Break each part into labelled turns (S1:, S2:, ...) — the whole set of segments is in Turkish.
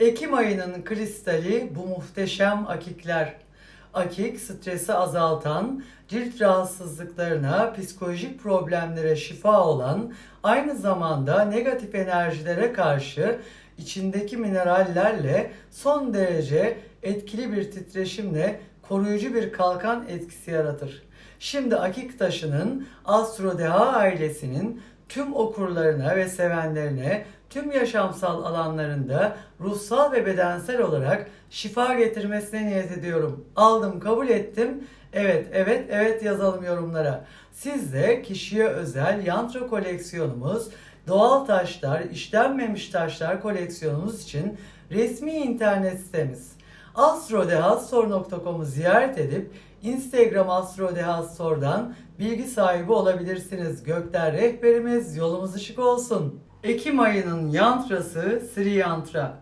S1: Ekim ayının kristali bu muhteşem akikler. Akik stresi azaltan, cilt rahatsızlıklarına, psikolojik problemlere şifa olan, aynı zamanda negatif enerjilere karşı içindeki minerallerle son derece etkili bir titreşimle koruyucu bir kalkan etkisi yaratır. Şimdi Akik taşının Astrodeha ailesinin tüm okurlarına ve sevenlerine tüm yaşamsal alanlarında ruhsal ve bedensel olarak şifa getirmesine niyet ediyorum. Aldım, kabul ettim. Evet, evet, evet yazalım yorumlara. Siz de kişiye özel yantra koleksiyonumuz, doğal taşlar, işlenmemiş taşlar koleksiyonumuz için resmi internet sitemiz astrodehastor.com'u ziyaret edip Instagram astrodehastor'dan bilgi sahibi olabilirsiniz. Gökler rehberimiz, yolumuz ışık olsun. Ekim ayının yantrası Sri Yantra.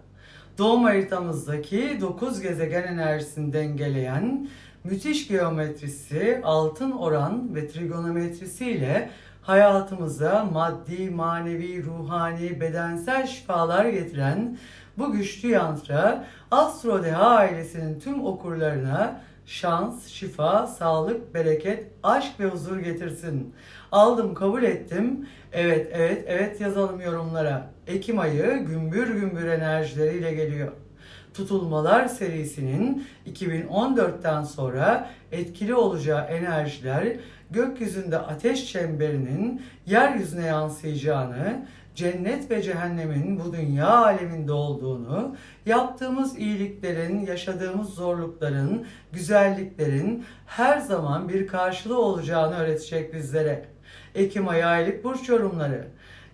S1: Doğum haritamızdaki 9 gezegen enerjisini dengeleyen müthiş geometrisi, altın oran ve trigonometrisiyle hayatımıza maddi, manevi, ruhani, bedensel şifalar getiren bu güçlü yantra Astrodeha ailesinin tüm okurlarına şans, şifa, sağlık, bereket, aşk ve huzur getirsin. Aldım, kabul ettim. Evet, evet, evet yazalım yorumlara. Ekim ayı gümbür gümbür enerjileriyle geliyor. Tutulmalar serisinin 2014'ten sonra etkili olacağı enerjiler gökyüzünde ateş çemberinin yeryüzüne yansıyacağını, cennet ve cehennemin bu dünya aleminde olduğunu, yaptığımız iyiliklerin, yaşadığımız zorlukların, güzelliklerin her zaman bir karşılığı olacağını öğretecek bizlere. Ekim ayı aylık burç yorumları.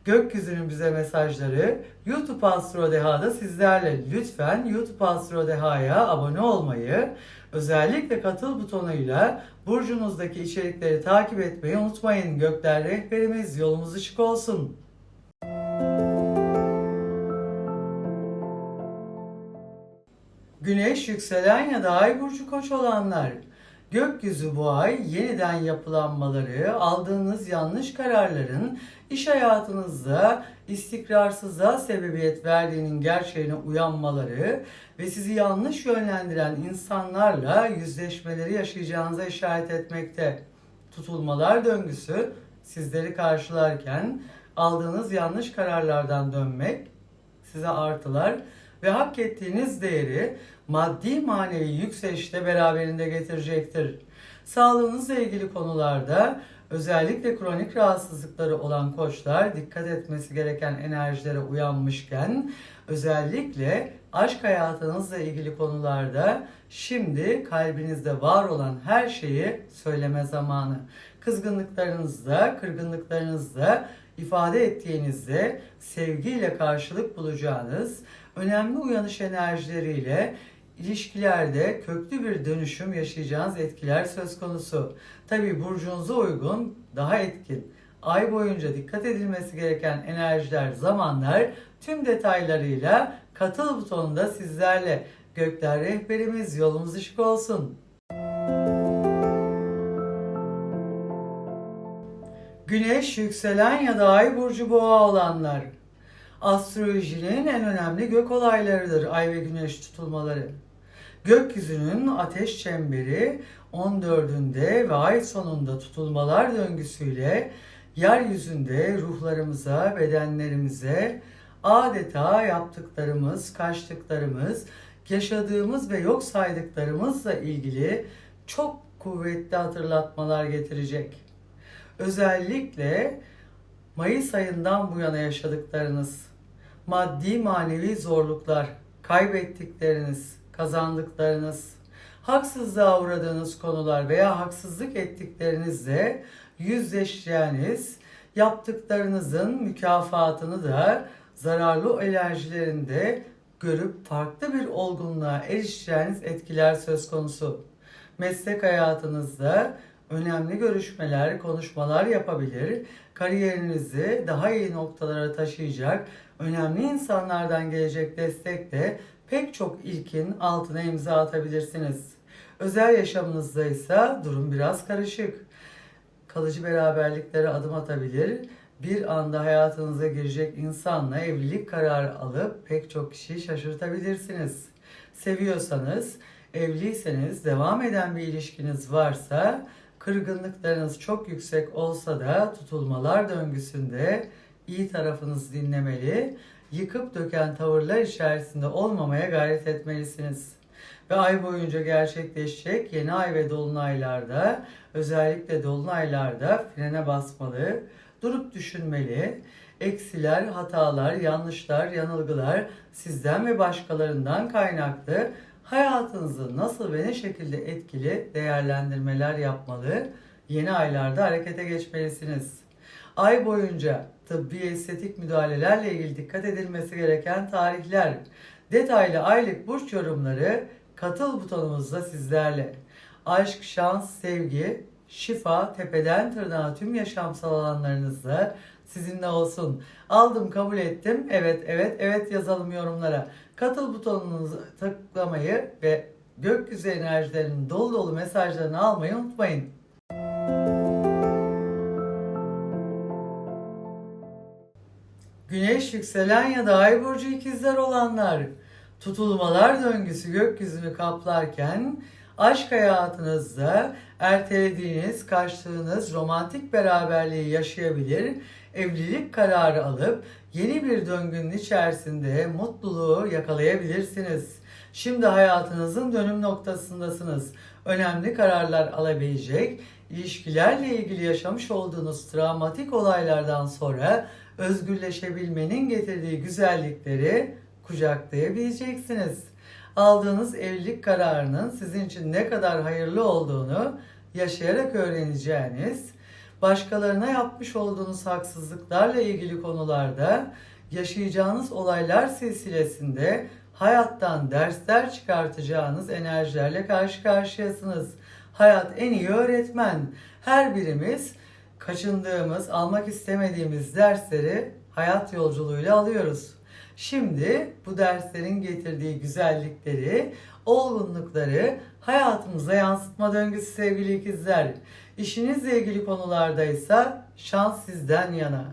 S1: Gökyüzünün bize mesajları YouTube Astro Deha'da sizlerle. Lütfen YouTube Astro Deha'ya abone olmayı, özellikle katıl butonuyla burcunuzdaki içerikleri takip etmeyi unutmayın. Gökler rehberimiz yolumuz ışık olsun. Güneş yükselen ya da ay burcu koç olanlar. Gökyüzü bu ay yeniden yapılanmaları, aldığınız yanlış kararların iş hayatınızda istikrarsızlığa sebebiyet verdiğinin gerçeğine uyanmaları ve sizi yanlış yönlendiren insanlarla yüzleşmeleri yaşayacağınıza işaret etmekte. Tutulmalar döngüsü sizleri karşılarken aldığınız yanlış kararlardan dönmek size artılar ve hak ettiğiniz değeri maddi manevi yükselişte beraberinde getirecektir. Sağlığınızla ilgili konularda özellikle kronik rahatsızlıkları olan koçlar dikkat etmesi gereken enerjilere uyanmışken özellikle aşk hayatınızla ilgili konularda şimdi kalbinizde var olan her şeyi söyleme zamanı. Kızgınlıklarınızda, kırgınlıklarınızda ifade ettiğinizde sevgiyle karşılık bulacağınız önemli uyanış enerjileriyle ilişkilerde köklü bir dönüşüm yaşayacağınız etkiler söz konusu. Tabi burcunuza uygun, daha etkin, ay boyunca dikkat edilmesi gereken enerjiler, zamanlar tüm detaylarıyla katıl butonunda sizlerle. Gökler rehberimiz yolumuz ışık olsun. Güneş, yükselen ya da ay burcu boğa olanlar. Astrolojinin en önemli gök olaylarıdır ay ve güneş tutulmaları. Gökyüzünün ateş çemberi 14'ünde ve ay sonunda tutulmalar döngüsüyle yeryüzünde ruhlarımıza, bedenlerimize adeta yaptıklarımız, kaçtıklarımız, yaşadığımız ve yok saydıklarımızla ilgili çok kuvvetli hatırlatmalar getirecek. Özellikle Mayıs ayından bu yana yaşadıklarınız, maddi manevi zorluklar, kaybettikleriniz, kazandıklarınız, haksızlığa uğradığınız konular veya haksızlık ettiklerinizle yüzleşeceğiniz, yaptıklarınızın mükafatını da zararlı enerjilerinde görüp farklı bir olgunluğa erişeceğiniz etkiler söz konusu. Meslek hayatınızda önemli görüşmeler, konuşmalar yapabilir, kariyerinizi daha iyi noktalara taşıyacak, önemli insanlardan gelecek destekle pek çok ilkin altına imza atabilirsiniz. Özel yaşamınızda ise durum biraz karışık. Kalıcı beraberliklere adım atabilir bir anda hayatınıza girecek insanla evlilik kararı alıp pek çok kişiyi şaşırtabilirsiniz. Seviyorsanız, evliyseniz, devam eden bir ilişkiniz varsa, kırgınlıklarınız çok yüksek olsa da tutulmalar döngüsünde iyi tarafınızı dinlemeli, yıkıp döken tavırlar içerisinde olmamaya gayret etmelisiniz. Ve ay boyunca gerçekleşecek yeni ay ve dolunaylarda özellikle dolunaylarda frene basmalı, durup düşünmeli. Eksiler, hatalar, yanlışlar, yanılgılar sizden ve başkalarından kaynaklı hayatınızı nasıl ve ne şekilde etkili değerlendirmeler yapmalı. Yeni aylarda harekete geçmelisiniz. Ay boyunca tıbbi estetik müdahalelerle ilgili dikkat edilmesi gereken tarihler, detaylı aylık burç yorumları katıl butonumuzda sizlerle. Aşk, şans, sevgi, şifa tepeden tırnağa tüm yaşamsal alanlarınızda sizinle olsun. Aldım, kabul ettim. Evet, evet, evet yazalım yorumlara. Katıl butonunuzu tıklamayı ve gökyüzü enerjilerinin dolu dolu mesajlarını almayı unutmayın. Güneş yükselen ya da ay burcu ikizler olanlar tutulmalar döngüsü gökyüzünü kaplarken aşk hayatınızda ertelediğiniz, kaçtığınız romantik beraberliği yaşayabilir, evlilik kararı alıp yeni bir döngünün içerisinde mutluluğu yakalayabilirsiniz. Şimdi hayatınızın dönüm noktasındasınız. Önemli kararlar alabilecek, ilişkilerle ilgili yaşamış olduğunuz travmatik olaylardan sonra özgürleşebilmenin getirdiği güzellikleri kucaklayabileceksiniz. Aldığınız evlilik kararının sizin için ne kadar hayırlı olduğunu yaşayarak öğreneceğiniz, başkalarına yapmış olduğunuz haksızlıklarla ilgili konularda yaşayacağınız olaylar silsilesinde hayattan dersler çıkartacağınız enerjilerle karşı karşıyasınız. Hayat en iyi öğretmen. Her birimiz kaçındığımız, almak istemediğimiz dersleri hayat yolculuğuyla alıyoruz. Şimdi bu derslerin getirdiği güzellikleri, olgunlukları hayatımıza yansıtma döngüsü sevgili ikizler. İşinizle ilgili konulardaysa şans sizden yana.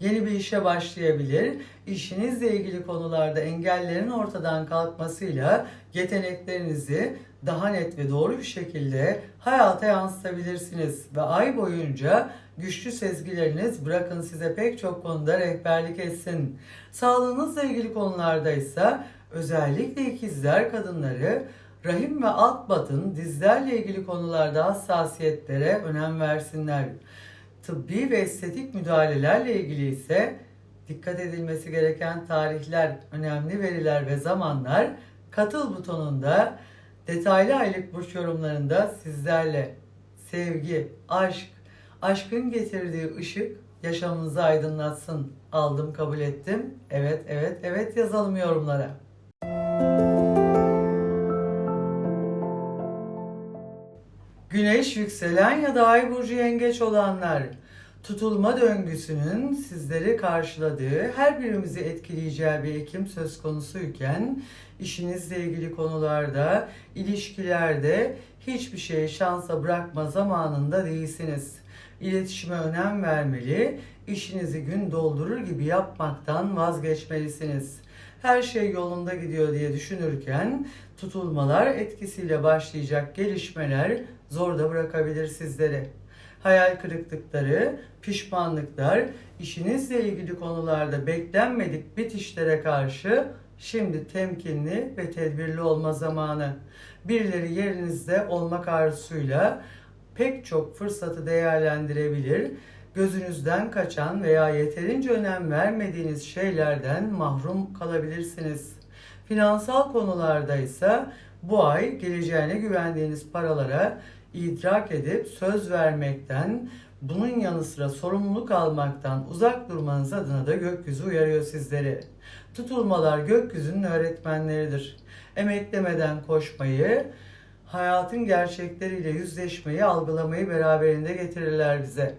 S1: Yeni bir işe başlayabilir. İşinizle ilgili konularda engellerin ortadan kalkmasıyla yeteneklerinizi daha net ve doğru bir şekilde hayata yansıtabilirsiniz. Ve ay boyunca güçlü sezgileriniz bırakın size pek çok konuda rehberlik etsin. Sağlığınızla ilgili konularda ise özellikle ikizler kadınları rahim ve alt batın dizlerle ilgili konularda hassasiyetlere önem versinler. Tıbbi ve estetik müdahalelerle ilgili ise dikkat edilmesi gereken tarihler, önemli veriler ve zamanlar katıl butonunda detaylı aylık burç yorumlarında sizlerle sevgi, aşk, aşkın getirdiği ışık yaşamınızı aydınlatsın. Aldım, kabul ettim. Evet, evet, evet yazalım yorumlara. Güneş yükselen ya da ay burcu yengeç olanlar tutulma döngüsünün sizleri karşıladığı, her birimizi etkileyeceği bir Ekim söz konusuyken işinizle ilgili konularda, ilişkilerde hiçbir şeyi şansa bırakma zamanında değilsiniz. İletişime önem vermeli, işinizi gün doldurur gibi yapmaktan vazgeçmelisiniz. Her şey yolunda gidiyor diye düşünürken tutulmalar etkisiyle başlayacak gelişmeler zorda bırakabilir sizleri hayal kırıklıkları, pişmanlıklar, işinizle ilgili konularda beklenmedik bitişlere karşı şimdi temkinli ve tedbirli olma zamanı. Birileri yerinizde olmak arzusuyla pek çok fırsatı değerlendirebilir, gözünüzden kaçan veya yeterince önem vermediğiniz şeylerden mahrum kalabilirsiniz. Finansal konularda ise bu ay geleceğine güvendiğiniz paralara idrak edip söz vermekten, bunun yanı sıra sorumluluk almaktan uzak durmanız adına da gökyüzü uyarıyor sizleri. Tutulmalar gökyüzünün öğretmenleridir. Emeklemeden koşmayı, hayatın gerçekleriyle yüzleşmeyi, algılamayı beraberinde getirirler bize.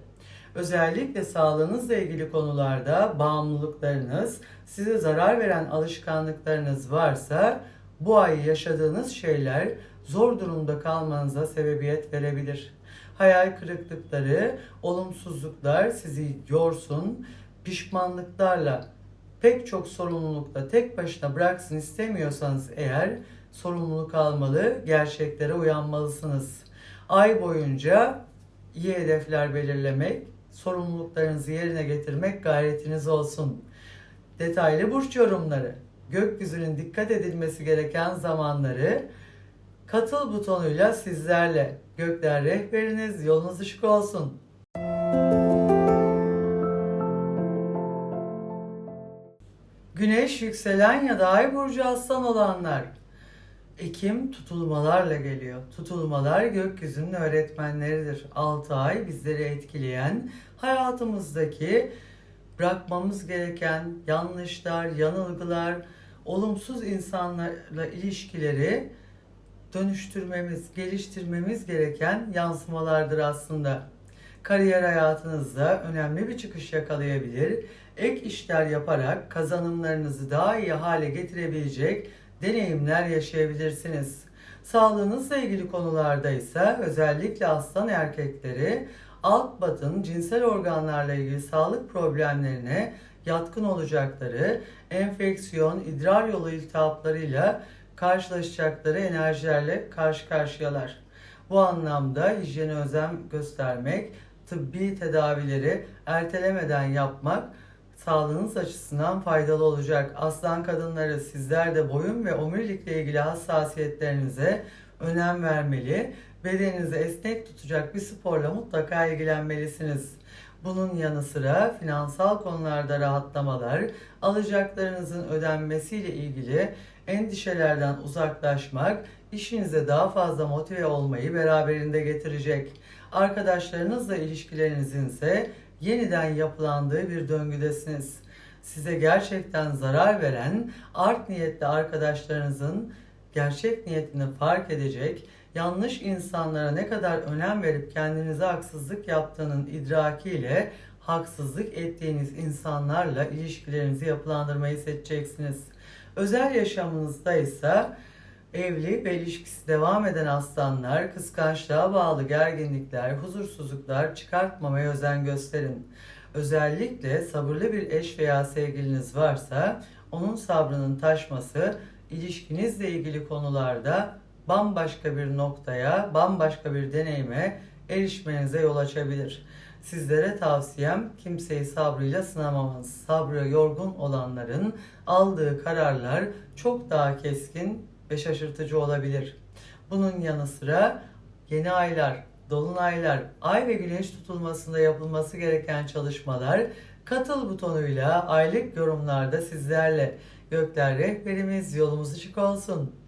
S1: Özellikle sağlığınızla ilgili konularda bağımlılıklarınız, size zarar veren alışkanlıklarınız varsa bu ay yaşadığınız şeyler zor durumda kalmanıza sebebiyet verebilir. Hayal kırıklıkları, olumsuzluklar sizi yorsun, pişmanlıklarla pek çok sorumlulukla tek başına bıraksın istemiyorsanız eğer sorumluluk almalı, gerçeklere uyanmalısınız. Ay boyunca iyi hedefler belirlemek, sorumluluklarınızı yerine getirmek gayretiniz olsun. Detaylı burç yorumları, gökyüzünün dikkat edilmesi gereken zamanları, katıl butonuyla sizlerle. Gökler rehberiniz, yolunuz ışık olsun. Güneş yükselen ya da ay burcu aslan olanlar. Ekim tutulmalarla geliyor. Tutulmalar gökyüzünün öğretmenleridir. 6 ay bizleri etkileyen hayatımızdaki bırakmamız gereken yanlışlar, yanılgılar, olumsuz insanlarla ilişkileri dönüştürmemiz, geliştirmemiz gereken yansımalardır aslında. Kariyer hayatınızda önemli bir çıkış yakalayabilir. Ek işler yaparak kazanımlarınızı daha iyi hale getirebilecek deneyimler yaşayabilirsiniz. Sağlığınızla ilgili konularda ise özellikle aslan erkekleri alt batın cinsel organlarla ilgili sağlık problemlerine yatkın olacakları, enfeksiyon, idrar yolu iltihaplarıyla karşılaşacakları enerjilerle karşı karşıyalar. Bu anlamda hijyene özen göstermek, tıbbi tedavileri ertelemeden yapmak sağlığınız açısından faydalı olacak. Aslan kadınları sizler de boyun ve omurilikle ilgili hassasiyetlerinize önem vermeli. Bedeninizi esnek tutacak bir sporla mutlaka ilgilenmelisiniz. Bunun yanı sıra finansal konularda rahatlamalar, alacaklarınızın ödenmesiyle ilgili endişelerden uzaklaşmak, işinize daha fazla motive olmayı beraberinde getirecek. Arkadaşlarınızla ilişkilerinizin ise yeniden yapılandığı bir döngüdesiniz. Size gerçekten zarar veren art niyetli arkadaşlarınızın gerçek niyetini fark edecek, yanlış insanlara ne kadar önem verip kendinize haksızlık yaptığının idrakiyle haksızlık ettiğiniz insanlarla ilişkilerinizi yapılandırmayı seçeceksiniz. Özel yaşamınızda ise evli ve ilişkisi devam eden aslanlar, kıskançlığa bağlı gerginlikler, huzursuzluklar çıkartmamaya özen gösterin. Özellikle sabırlı bir eş veya sevgiliniz varsa onun sabrının taşması ilişkinizle ilgili konularda bambaşka bir noktaya, bambaşka bir deneyime erişmenize yol açabilir. Sizlere tavsiyem kimseyi sabrıyla sınamamanız. Sabrı yorgun olanların aldığı kararlar çok daha keskin ve şaşırtıcı olabilir. Bunun yanı sıra yeni aylar, dolunaylar, ay ve güneş tutulmasında yapılması gereken çalışmalar katıl butonuyla aylık yorumlarda sizlerle. Gökler rehberimiz yolumuz ışık olsun.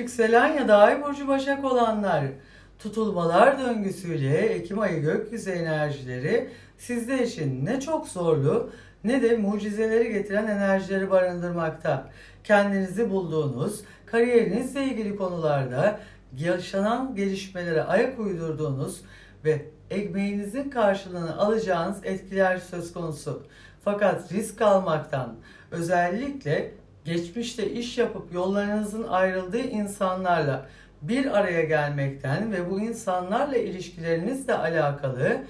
S1: Yükselen ya da ay burcu başak olanlar tutulmalar döngüsüyle Ekim ayı gökyüzü enerjileri sizler için ne çok zorlu ne de mucizeleri getiren enerjileri barındırmakta. Kendinizi bulduğunuz, kariyerinizle ilgili konularda yaşanan gelişmelere ayak uydurduğunuz ve ekmeğinizin karşılığını alacağınız etkiler söz konusu. Fakat risk almaktan, özellikle geçmişte iş yapıp yollarınızın ayrıldığı insanlarla bir araya gelmekten ve bu insanlarla ilişkilerinizle alakalı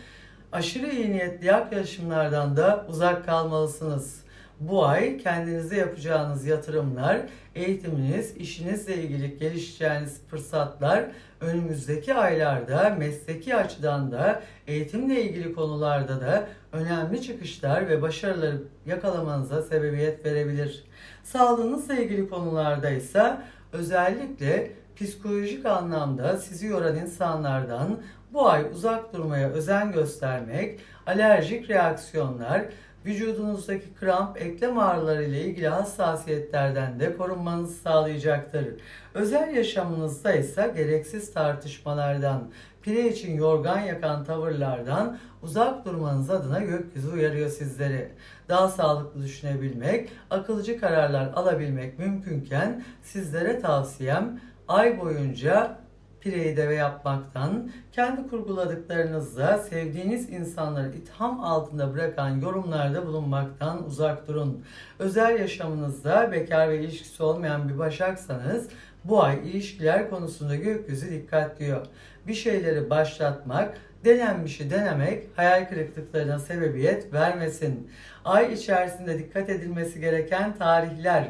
S1: aşırı iyi niyetli yaklaşımlardan da uzak kalmalısınız. Bu ay kendinize yapacağınız yatırımlar, eğitiminiz, işinizle ilgili gelişeceğiniz fırsatlar önümüzdeki aylarda mesleki açıdan da eğitimle ilgili konularda da önemli çıkışlar ve başarıları yakalamanıza sebebiyet verebilir. Sağlığınızla ilgili konularda ise özellikle psikolojik anlamda sizi yoran insanlardan bu ay uzak durmaya özen göstermek, alerjik reaksiyonlar, vücudunuzdaki kramp, eklem ağrıları ile ilgili hassasiyetlerden de korunmanızı sağlayacaktır. Özel yaşamınızda ise gereksiz tartışmalardan, pire için yorgan yakan tavırlardan uzak durmanız adına gökyüzü uyarıyor sizleri. Daha sağlıklı düşünebilmek, akılcı kararlar alabilmek mümkünken sizlere tavsiyem ay boyunca pireyi deve yapmaktan, kendi kurguladıklarınızla sevdiğiniz insanları itham altında bırakan yorumlarda bulunmaktan uzak durun. Özel yaşamınızda bekar ve ilişkisi olmayan bir başaksanız bu ay ilişkiler konusunda gökyüzü dikkat diyor. Bir şeyleri başlatmak, denenmişi denemek hayal kırıklıklarına sebebiyet vermesin. Ay içerisinde dikkat edilmesi gereken tarihler,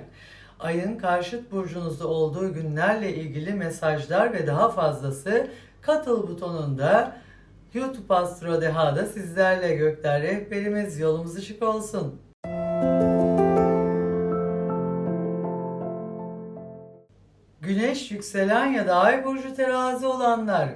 S1: ayın karşıt burcunuzda olduğu günlerle ilgili mesajlar ve daha fazlası katıl butonunda YouTube Astro Deha'da sizlerle gökler rehberimiz yolumuz ışık olsun. Güneş yükselen ya da ay burcu terazi olanlar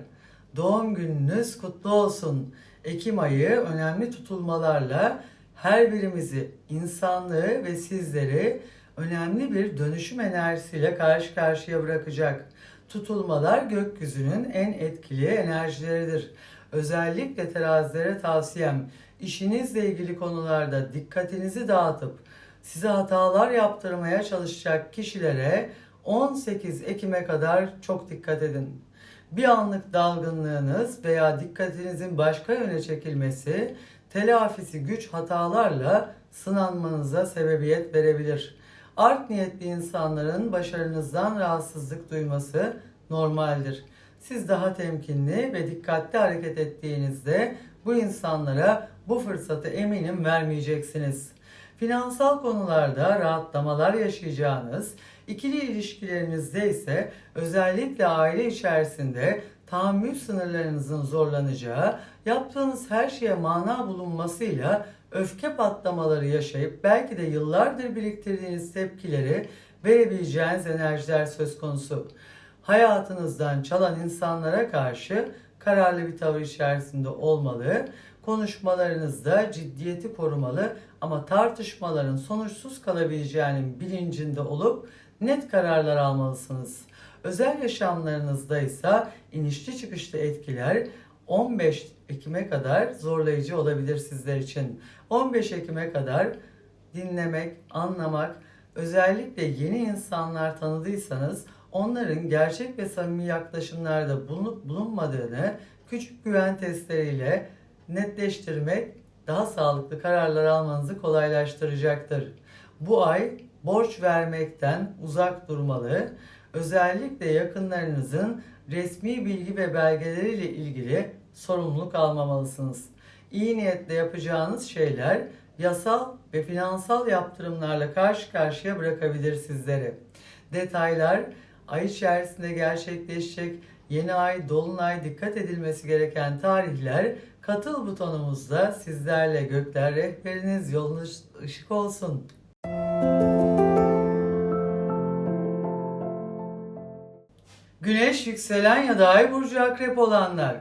S1: doğum gününüz kutlu olsun. Ekim ayı önemli tutulmalarla her birimizi, insanlığı ve sizleri önemli bir dönüşüm enerjisiyle karşı karşıya bırakacak. Tutulmalar gökyüzünün en etkili enerjileridir. Özellikle terazilere tavsiyem işinizle ilgili konularda dikkatinizi dağıtıp size hatalar yaptırmaya çalışacak kişilere 18 Ekim'e kadar çok dikkat edin. Bir anlık dalgınlığınız veya dikkatinizin başka yöne çekilmesi telafisi güç hatalarla sınanmanıza sebebiyet verebilir. Art niyetli insanların başarınızdan rahatsızlık duyması normaldir. Siz daha temkinli ve dikkatli hareket ettiğinizde bu insanlara bu fırsatı eminim vermeyeceksiniz. Finansal konularda rahatlamalar yaşayacağınız, ikili ilişkilerinizde ise özellikle aile içerisinde tahammül sınırlarınızın zorlanacağı, yaptığınız her şeye mana bulunmasıyla öfke patlamaları yaşayıp belki de yıllardır biriktirdiğiniz tepkileri verebileceğiniz enerjiler söz konusu. Hayatınızdan çalan insanlara karşı kararlı bir tavır içerisinde olmalı. Konuşmalarınızda ciddiyeti korumalı ama tartışmaların sonuçsuz kalabileceğinin bilincinde olup net kararlar almalısınız. Özel yaşamlarınızda ise inişli çıkışlı etkiler 15 Ekim'e kadar zorlayıcı olabilir sizler için. 15 Ekim'e kadar dinlemek, anlamak, özellikle yeni insanlar tanıdıysanız onların gerçek ve samimi yaklaşımlarda bulunup bulunmadığını küçük güven testleriyle netleştirmek daha sağlıklı kararlar almanızı kolaylaştıracaktır. Bu ay borç vermekten uzak durmalı. Özellikle yakınlarınızın resmi bilgi ve belgeleriyle ilgili sorumluluk almamalısınız. İyi niyetle yapacağınız şeyler yasal ve finansal yaptırımlarla karşı karşıya bırakabilir sizleri. Detaylar ay içerisinde gerçekleşecek yeni ay, dolunay dikkat edilmesi gereken tarihler katıl butonumuzda sizlerle gökler rehberiniz yolunuz ışık olsun. Güneş yükselen ya da ay burcu akrep olanlar.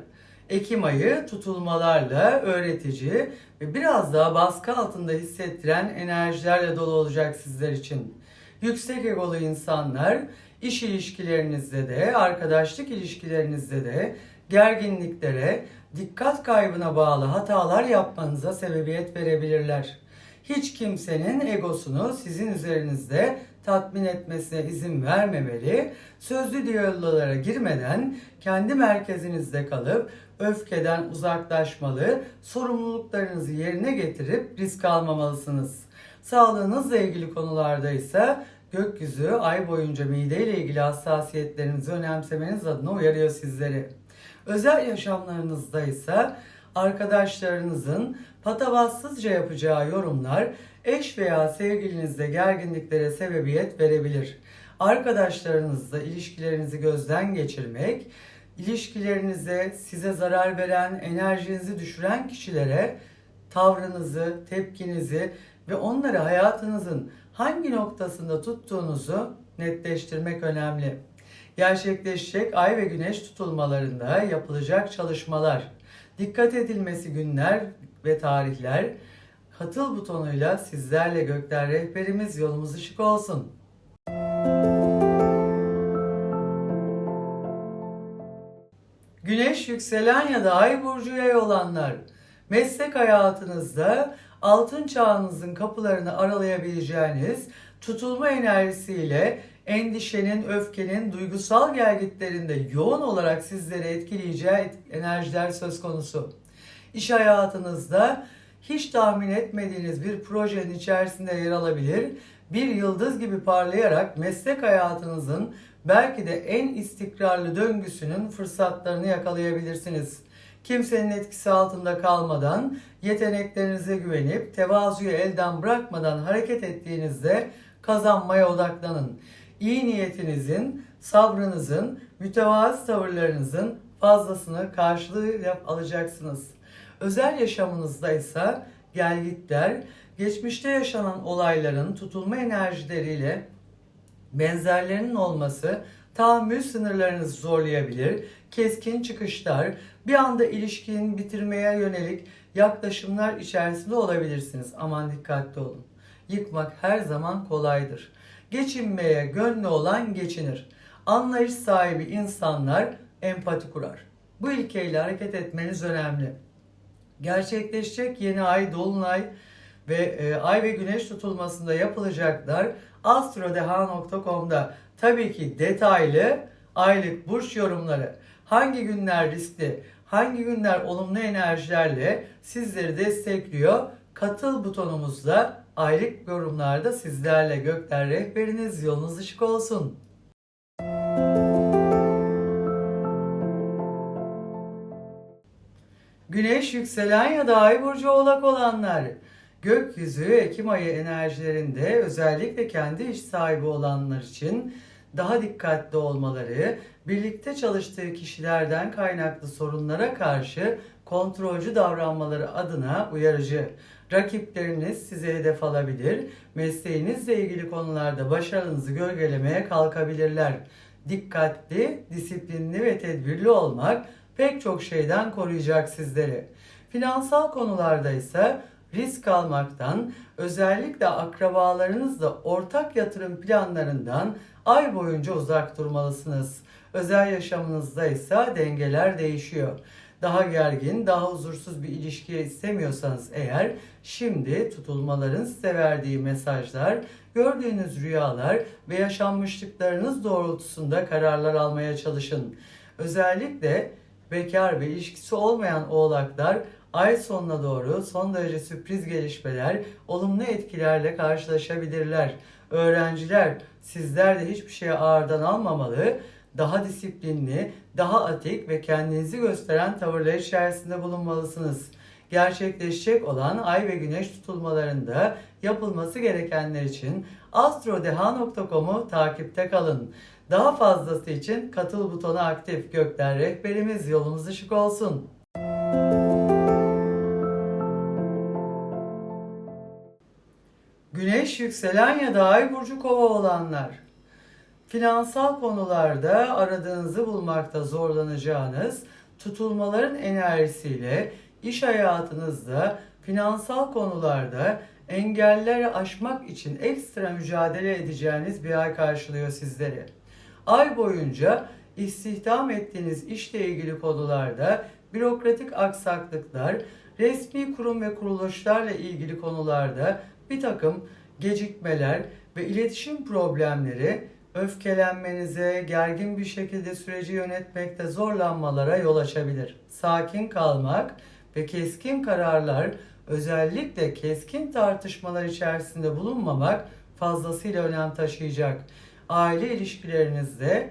S1: Ekim ayı tutulmalarla öğretici ve biraz daha baskı altında hissettiren enerjilerle dolu olacak sizler için. Yüksek egolu insanlar iş ilişkilerinizde de, arkadaşlık ilişkilerinizde de gerginliklere, dikkat kaybına bağlı hatalar yapmanıza sebebiyet verebilirler. Hiç kimsenin egosunu sizin üzerinizde tatmin etmesine izin vermemeli, sözlü diyaloglara girmeden kendi merkezinizde kalıp öfkeden uzaklaşmalı, sorumluluklarınızı yerine getirip risk almamalısınız. Sağlığınızla ilgili konularda ise gökyüzü ay boyunca mide ile ilgili hassasiyetlerinizi önemsemeniz adına uyarıyor sizleri. Özel yaşamlarınızda ise arkadaşlarınızın patavatsızca yapacağı yorumlar eş veya sevgilinizde gerginliklere sebebiyet verebilir. Arkadaşlarınızla ilişkilerinizi gözden geçirmek, ilişkilerinize size zarar veren, enerjinizi düşüren kişilere tavrınızı, tepkinizi ve onları hayatınızın hangi noktasında tuttuğunuzu netleştirmek önemli. Gerçekleşecek ay ve güneş tutulmalarında yapılacak çalışmalar, dikkat edilmesi günler ve tarihler, katıl butonuyla sizlerle gökler rehberimiz yolumuz ışık olsun. Güneş yükselen ya da ay burcu yay olanlar, meslek hayatınızda altın çağınızın kapılarını aralayabileceğiniz tutulma enerjisiyle endişenin, öfkenin, duygusal gelgitlerinde yoğun olarak sizleri etkileyeceği et- enerjiler söz konusu. İş hayatınızda hiç tahmin etmediğiniz bir projenin içerisinde yer alabilir, bir yıldız gibi parlayarak meslek hayatınızın belki de en istikrarlı döngüsünün fırsatlarını yakalayabilirsiniz. Kimsenin etkisi altında kalmadan, yeteneklerinize güvenip, tevazuyu elden bırakmadan hareket ettiğinizde kazanmaya odaklanın. İyi niyetinizin, sabrınızın, mütevazı tavırlarınızın fazlasını karşılığıyla alacaksınız. Özel yaşamınızda ise gelgitler, geçmişte yaşanan olayların tutulma enerjileriyle benzerlerinin olması tahammül sınırlarınızı zorlayabilir. Keskin çıkışlar, bir anda ilişkinin bitirmeye yönelik yaklaşımlar içerisinde olabilirsiniz. Aman dikkatli olun. Yıkmak her zaman kolaydır. Geçinmeye gönlü olan geçinir. Anlayış sahibi insanlar empati kurar. Bu ilkeyle hareket etmeniz önemli gerçekleşecek yeni ay, dolunay ve e, ay ve güneş tutulmasında yapılacaklar astrodeha.com'da. Tabii ki detaylı aylık burç yorumları, hangi günler riskli, hangi günler olumlu enerjilerle sizleri destekliyor. Katıl butonumuzda aylık yorumlarda sizlerle gökler rehberiniz yolunuz ışık olsun. Güneş yükselen ya da ay burcu oğlak olanlar. Gökyüzü Ekim ayı enerjilerinde özellikle kendi iş sahibi olanlar için daha dikkatli olmaları, birlikte çalıştığı kişilerden kaynaklı sorunlara karşı kontrolcü davranmaları adına uyarıcı. Rakipleriniz size hedef alabilir, mesleğinizle ilgili konularda başarınızı gölgelemeye kalkabilirler. Dikkatli, disiplinli ve tedbirli olmak pek çok şeyden koruyacak sizleri. Finansal konularda ise risk almaktan, özellikle akrabalarınızla ortak yatırım planlarından ay boyunca uzak durmalısınız. Özel yaşamınızda ise dengeler değişiyor. Daha gergin, daha huzursuz bir ilişki istemiyorsanız eğer şimdi tutulmaların size verdiği mesajlar, gördüğünüz rüyalar ve yaşanmışlıklarınız doğrultusunda kararlar almaya çalışın. Özellikle bekar ve ilişkisi olmayan oğlaklar ay sonuna doğru son derece sürpriz gelişmeler, olumlu etkilerle karşılaşabilirler. Öğrenciler sizler de hiçbir şeye ağırdan almamalı, daha disiplinli, daha atik ve kendinizi gösteren tavırlar içerisinde bulunmalısınız. Gerçekleşecek olan ay ve güneş tutulmalarında yapılması gerekenler için astrodeha.com'u takipte kalın. Daha fazlası için katıl butonu aktif. Gökler rehberimiz yolumuz ışık olsun. Güneş yükselen ya da ay burcu kova olanlar. Finansal konularda aradığınızı bulmakta zorlanacağınız tutulmaların enerjisiyle iş hayatınızda finansal konularda engelleri aşmak için ekstra mücadele edeceğiniz bir ay karşılıyor sizleri. Ay boyunca istihdam ettiğiniz işle ilgili konularda bürokratik aksaklıklar, resmi kurum ve kuruluşlarla ilgili konularda bir takım gecikmeler ve iletişim problemleri öfkelenmenize, gergin bir şekilde süreci yönetmekte zorlanmalara yol açabilir. Sakin kalmak ve keskin kararlar, özellikle keskin tartışmalar içerisinde bulunmamak fazlasıyla önem taşıyacak. Aile ilişkilerinizde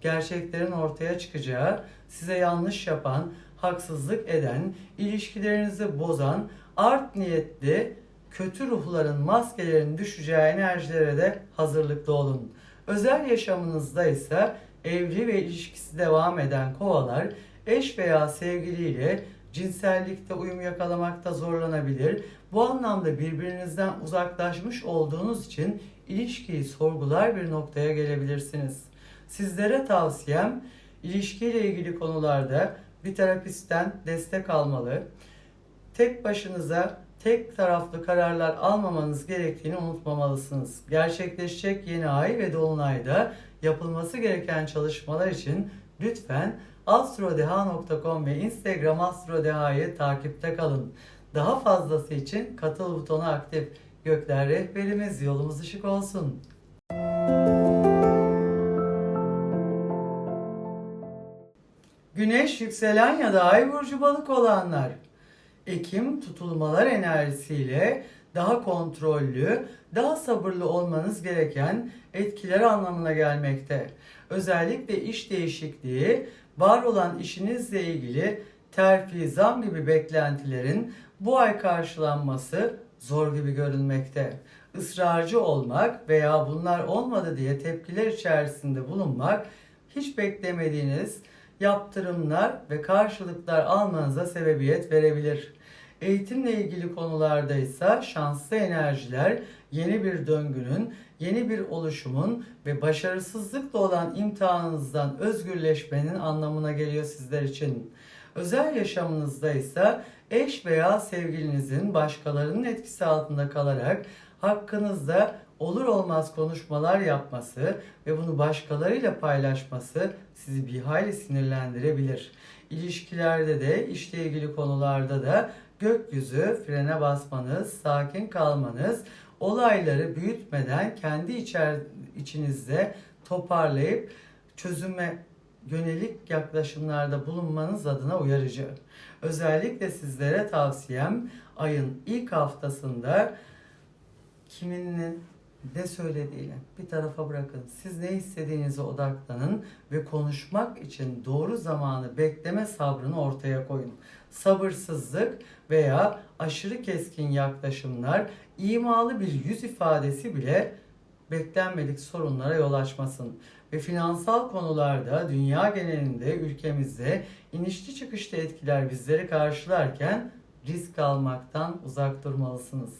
S1: gerçeklerin ortaya çıkacağı, size yanlış yapan, haksızlık eden, ilişkilerinizi bozan, art niyetli, kötü ruhların maskelerinin düşeceği enerjilere de hazırlıklı olun. Özel yaşamınızda ise evli ve ilişkisi devam eden kovalar eş veya sevgiliyle cinsellikte uyum yakalamakta zorlanabilir. Bu anlamda birbirinizden uzaklaşmış olduğunuz için ilişkiyi sorgular bir noktaya gelebilirsiniz. Sizlere tavsiyem ilişkiyle ilgili konularda bir terapistten destek almalı. Tek başınıza tek taraflı kararlar almamanız gerektiğini unutmamalısınız. Gerçekleşecek yeni ay ve dolunayda yapılması gereken çalışmalar için lütfen astrodeha.com ve Instagram astrodeha'yı takipte kalın. Daha fazlası için katıl butonu aktif. Gökler rehberimiz yolumuz ışık olsun. Güneş yükselen ya da ay burcu balık olanlar. Ekim tutulmalar enerjisiyle daha kontrollü, daha sabırlı olmanız gereken etkiler anlamına gelmekte. Özellikle iş değişikliği, var olan işinizle ilgili terfi, zam gibi beklentilerin bu ay karşılanması zor gibi görünmekte. Israrcı olmak veya bunlar olmadı diye tepkiler içerisinde bulunmak hiç beklemediğiniz yaptırımlar ve karşılıklar almanıza sebebiyet verebilir. Eğitimle ilgili konularda ise şanslı enerjiler yeni bir döngünün, yeni bir oluşumun ve başarısızlıkla olan imtihanınızdan özgürleşmenin anlamına geliyor sizler için. Özel yaşamınızda ise eş veya sevgilinizin başkalarının etkisi altında kalarak hakkınızda olur olmaz konuşmalar yapması ve bunu başkalarıyla paylaşması sizi bir hayli sinirlendirebilir. İlişkilerde de işle ilgili konularda da gökyüzü frene basmanız, sakin kalmanız, olayları büyütmeden kendi içer, içinizde toparlayıp çözüme yönelik yaklaşımlarda bulunmanız adına uyarıcı. Özellikle sizlere tavsiyem ayın ilk haftasında kimin ne söylediğini bir tarafa bırakın. Siz ne istediğinize odaklanın ve konuşmak için doğru zamanı bekleme sabrını ortaya koyun. Sabırsızlık veya aşırı keskin yaklaşımlar, imalı bir yüz ifadesi bile beklenmedik sorunlara yol açmasın. Ve finansal konularda dünya genelinde ülkemizde inişli çıkışlı etkiler bizleri karşılarken risk almaktan uzak durmalısınız.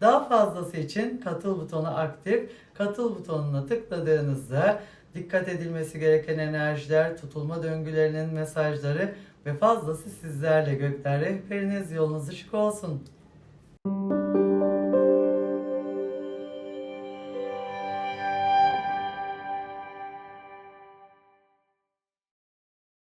S1: Daha fazlası için katıl butonu aktif. Katıl butonuna tıkladığınızda dikkat edilmesi gereken enerjiler, tutulma döngülerinin mesajları ve fazlası sizlerle gökler rehberiniz yolunuz ışık olsun.